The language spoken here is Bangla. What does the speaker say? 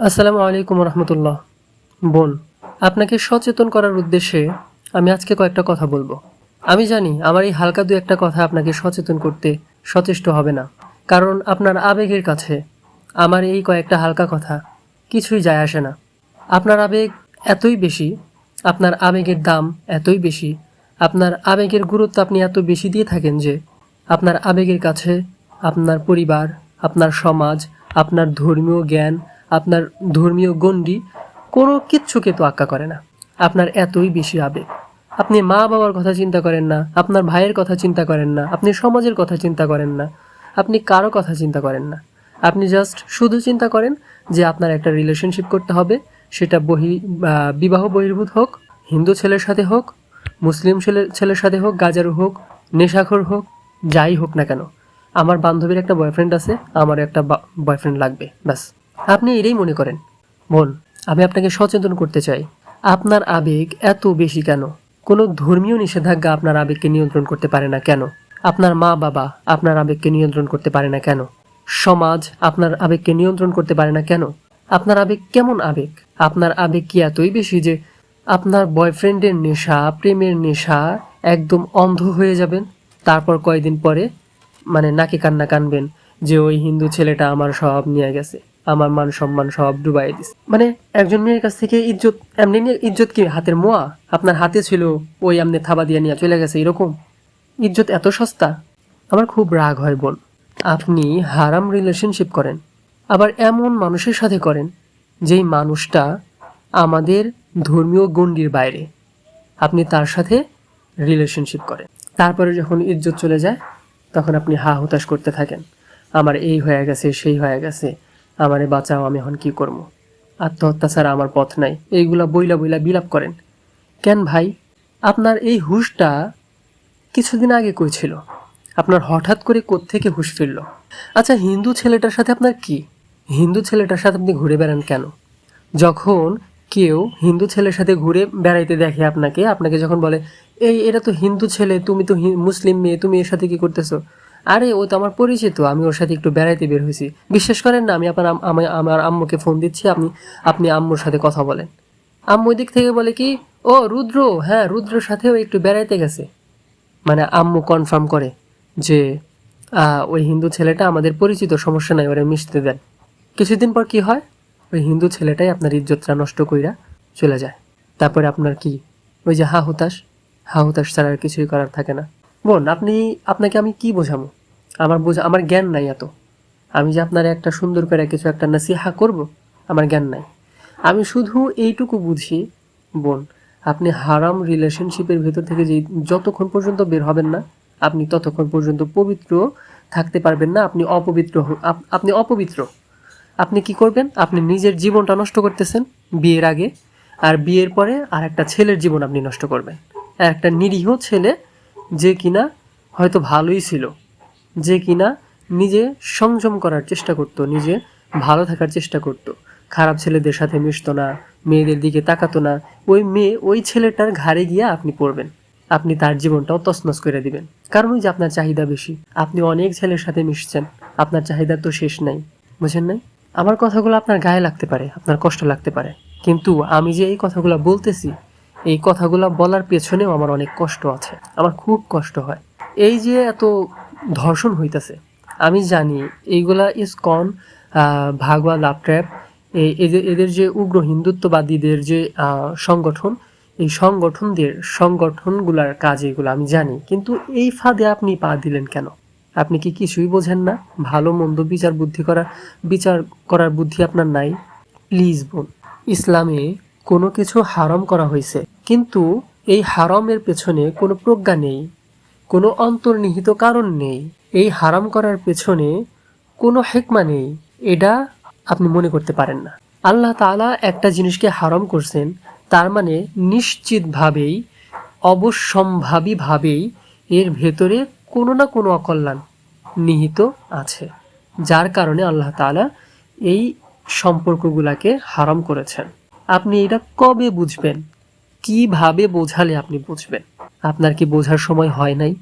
আসসালামু আলাইকুম রহমতুল্লাহ। বোন, আপনাকে সচেতন করার উদ্দেশ্যে আমি আজকে কয়েকটা কথা বলব। আমি জানি আমার এই হালকা দু একটা কথা আপনাকে সচেতন করতে সচেষ্ট হবে না। কারণ আপনার আবেগের কাছে আমার এই কয়েকটা হালকা কথা কিছুই যায় আসে না। আপনার আবেগ এতই বেশি, আপনার আবেগের দাম এতই বেশি, আপনার আবেগের গুরুত্ব আপনি এত বেশি দিয়ে থাকেন যে আপনার আবেগের কাছে আপনার পরিবার, আপনার সমাজ, আপনার ধর্মীয় জ্ঞান আপনার ধর্মীয় গণ্ডি কোনো কিচ্ছুকে তো আক্কা করে না। আপনার এতই বেশি আবেগ। আপনি মা বাবার কথা চিন্তা করেন না, আপনার ভাইয়ের কথা চিন্তা করেন না, আপনি সমাজের কথা চিন্তা করেন না, আপনি কারও কথা চিন্তা করেন না। আপনি জাস্ট শুধু চিন্তা করেন যে আপনার একটা রিলেশনশিপ করতে হবে, সেটা বহি বিবাহ বহির্ভূত হোক, হিন্দু ছেলের সাথে হোক, মুসলিম ছেলে, ছেলের সাথে হোক, গাজারু হোক, নেশাখোর হোক, যাই হোক না কেন, আমার বান্ধবীর একটা বয়ফ্রেন্ড আছে আমার একটা বয়ফ্রেন্ড লাগবে, ব্যাস। আপনি এটাই মনে করেন। বোন, আমি আপনাকে সচেতন করতে চাই। আপনার আবেগ এত বেশি কেন? কোনো ধর্মীয় নিষেধাজ্ঞা আপনার আবেগকে নিয়ন্ত্রণ করতে পারে না কেন? আপনার মা বাবা আপনার আবেগকে নিয়ন্ত্রণ করতে পারে না কেন? সমাজ আপনার আবেগকে নিয়ন্ত্রণ করতে পারে না কেন? আপনার আবেগ কেমন আবেগ? আপনার আবেগ কি এতই বেশি যে আপনার বয়ফ্রেন্ডের নেশা, প্রেমের নেশা একদম অন্ধ হয়ে যাবেন? তারপর কয়েকদিন পরে মানে নাকে কান্না কানবেন যে ওই হিন্দু ছেলেটা আমার সব নিয়ে গেছে। আমার মান সম্মান সব ডুবাই দিছে। মানে একজন মেয়ের কাছ থেকে ইজ্জত, এমনি নিয়ে ইজ্জত কি? হাতের মোয়া? আপনার হাতে ছিল, ওই এমনি থাবা দিয়ে নিয়ে চলে গেছে, এরকম? ইজ্জত এত সস্তা? আমার খুব রাগ হয় বোন। আপনি হারাম রিলেশনশিপ করেন, আবার এমন মানুষের সাথে করেন, যেই মানুষটা আমাদের ধর্মীয় গণ্ডির বাইরে। আপনি তার সাথে রিলেশনশিপ করেন। তারপরে যখন ইজ্জত চলে যায়, তখন আপনি হা হুতাশ করতে থাকেন। আমার এই হয়ে গেছে, সেই হয়ে গেছে। আমারে বাঁচাও, আমি এখন কি করব? আত্মহত্যা ছাড়া আমার পথ নাই। এইগুলা বইলা বইলা বিলাপ করেন। কেন ভাই? আপনার এই হুশটা কিছুদিন আগে কই ছিল? আপনার হঠাৎ করে কোত্থেকে হুশ ফিরল? আচ্ছা হিন্দু ছেলেটার সাথে আপনার কি? হিন্দু ছেলেটার সাথে আপনি ঘুরে বেড়ান কেন? যখন কেউ হিন্দু ছেলের সাথে ঘুরে বেড়াইতে দেখে আপনাকে আপনাকে যখন বলে, এই, এটা তো হিন্দু ছেলে, তুমি তো মুসলিম মেয়ে, তুমি এর সাথে কি করতেছো? আরে, ও তো আমার পরিচিত, আমি ওর সাথে একটু বেড়াইতে বের হয়েছি। বিশ্বাস করেন না, আমি আপনার আমি আমার আম্মুকে ফোন দিচ্ছি, আপনি আপনি আম্মুর সাথে কথা বলেন। আম্মু দিক থেকে বলে কি, ও, রুদ্র হ্যাঁ রুদ্রর সাথেও একটু বেড়াইতে গেছে। মানে আম্মু কনফার্ম করে যে ওই হিন্দু ছেলেটা আমাদের পরিচিত, সমস্যা নাই, ওরা মিশতে দেন। কিছুদিন পর কি হয়? ওই হিন্দু ছেলেটাই আপনার ইজ্জতটা নষ্ট কইরা চলে যায়। তারপরে আপনার কি? ওই যে হা হুতাশ হা হুতাশ ছাড়া আর কিছুই করার থাকে না। বোন আপনি, আপনাকে আমি কি বোঝাবো? আমার বোঝা, আমার জ্ঞান নাই এত। আমি যে আপনার একটা সুন্দর করে কিছু একটা নাসিহা করব, আমার জ্ঞান নাই। আমি শুধু এইটুকু বুঝি, বোন, আপনি হারাম রিলেশনশিপের ভেতর থেকে যে যতক্ষণ পর্যন্ত বের হবেন না, আপনি ততক্ষণ পর্যন্ত পবিত্র থাকতে পারবেন না, আপনি অপবিত্র আপনি অপবিত্র। আপনি কি করবেন? আপনি নিজের জীবনটা নষ্ট করতেছেন, বিয়ের আগে, আর বিয়ের পরে আর একটা ছেলের জীবন আপনি নষ্ট করবেন। একটা নিরীহ ছেলে যে কিনা হয়তো ভালোই ছিল, যে কিনা নিজে সংযম করার চেষ্টা করতো, নিজে ভালো থাকার চেষ্টা করতো। খারাপ ছেলেদের সাথে মিশতো না, মেয়েদের দিকে তাকাতো না, ওই মেয়ে ওই ছেলেটার ঘাড়ে গিয়ে আপনি পড়বেন, আপনি তার জীবনটাও তছনছ করে দিবেন। কারণ ওই যে আপনার চাহিদা বেশি, আপনি অনেক ছেলের সাথে মিশছেন, আপনার চাহিদা তো শেষ নাই, বুঝেন নাই? আমার কথাগুলো আপনার গায়ে লাগতে পারে, আপনার কষ্ট লাগতে পারে। কিন্তু আমি যে এই কথাগুলো বলতেছি এই কথাগুলো বলার পেছনেও আমার অনেক কষ্ট আছে। আমার খুব কষ্ট হয়। এই যে এত ধর্ষণ হইতাছে, আমি জানি এইগুলা ইসকন ভাগবা লাভট্র্যাপ এই এদের এদের যে উগ্র হিন্দুত্ববাদীদের যে সংগঠন, এই সংগঠনদের, সংগঠনগুলার কাজ এগুলো আমি জানি। কিন্তু এই ফাঁদে আপনি পা দিলেন কেন? আপনি কি কিছুই বোঝেন না? ভালো, মন্দ, বিচার বুদ্ধি করা, বিচার করার বুদ্ধি আপনার নাই? প্লিজ বোন, ইসলামে কোনো কিছু হারাম করা হয়েছে কিন্তু এই হারামের পেছনে কোনো প্রজ্ঞা নেই, কোনো অন্তর্নিহিত কারণ নেই। এই হারাম করার পেছনে কোনো হেকমা নেই, এটা আপনি মনে করতে পারেন না। আল্লাহ তাআলা একটা জিনিসকে হারাম করছেন, তার মানে নিশ্চিতভাবেই, অবশ্যম্ভাবীভাবেই এর ভেতরে কোনো না কোনো অকল্যাণ নিহিত আছে, যার কারণে আল্লাহ তাআলা এই সম্পর্কগুলাকে হারাম করেছেন। আপনি এটা কবে বুঝবেন? কীভাবে বোঝালে আপনি বুঝবেন? আপনার কি বোঝার সময় হয় নাই?